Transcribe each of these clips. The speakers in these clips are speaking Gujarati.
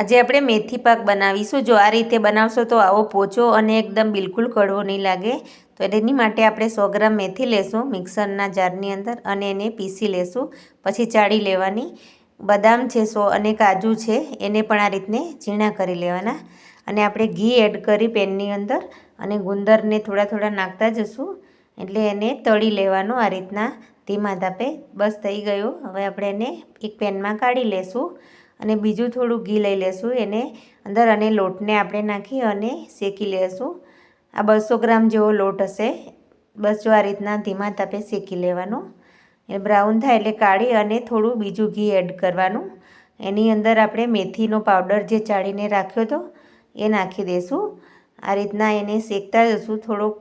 આજે આપણે મેથી પાક બનાવીશું. જો આ રીતે બનાવશો તો આવો પોચો અને એકદમ બિલકુલ કડવો નહીં લાગે. તો એની માટે આપણે સો ગ્રામ મેથી લેશું મિક્સરના જારની અંદર અને એને પીસી લેશું. પછી ચાળી લેવાની. બદામ છે સો અને કાજુ છે એને પણ આ રીતને ઝીણા કરી લેવાના. અને આપણે ઘી એડ કરી પેનની અંદર અને ગુંદરને થોડા થોડા નાખતા જશું. એટલે એને તળી લેવાનું આ રીતના. ધીમા તાપે બસ થઈ ગયું. હવે આપણે એને એક પેનમાં કાઢી લેશું. અને બીજું થોડું ઘી લઈ લેશું, એને અંદર અને લોટને આપણે નાખી અને શેકી લેશું. આ બસો ગ્રામ જેવો લોટ હશે. બસ જો આ રીતના ધીમા તાપે શેકી લેવાનું. એ બ્રાઉન થાય એટલે કાઢી અને થોડું બીજું ઘી એડ કરવાનું. એની અંદર આપણે મેથીનો પાવડર જે ચાળીને રાખ્યો હતો એ નાખી દઈશું આ રીતના એને શેકતા જશું. થોડોક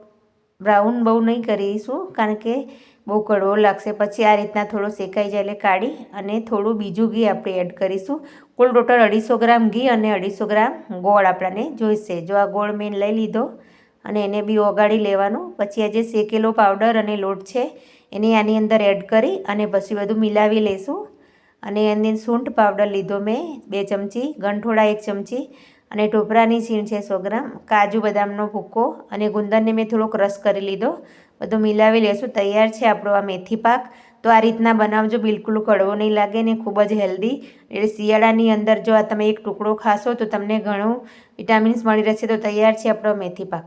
બ્રાઉન બહુ નહીં કરીશું, કારણ કે બહુ કડવો લાગશે. પછી આ રીતના થોડો શેકાઈ જાય એટલે કાઢી અને થોડું બીજું ઘી આપણે એડ કરીશું. કુલ ટોટલ અઢીસો ગ્રામ ઘી અને અઢીસો ગ્રામ ગોળ આપણને જોઈશે. જો આ ગોળ મેં લઈ લીધો અને એને બી ઓગાળી લેવાનું. પછી આ જે શેકેલો પાવડર અને લોટ છે, એને આની અંદર એડ કરી અને પછી બધું મિલાવી લઈશું અને એની સૂંઠ પાવડર લીધો મેં બે ચમચી ગંઠોડા એક ચમચી અને ટોપરાની છીણ છે સો ગ્રામ, કાજુ બદામનો ભૂક્કો અને ગુંદરને મેં થોડોક રસ કરી લીધો. બધું મિલાવી લેશું. તૈયાર છે આપણો આ મેથી પાક. તો આ રીતના બનાવજો. બિલકુલ કડવો નહીં લાગે ને ખૂબ જ હેલ્ધી. એટલે શિયાળાની અંદર જો આ તમે એક ટુકડો ખાશો તો તમને ઘણું વિટામિન્સ મળી રહેશે. તો તૈયાર છે આપણો મેથી પાક.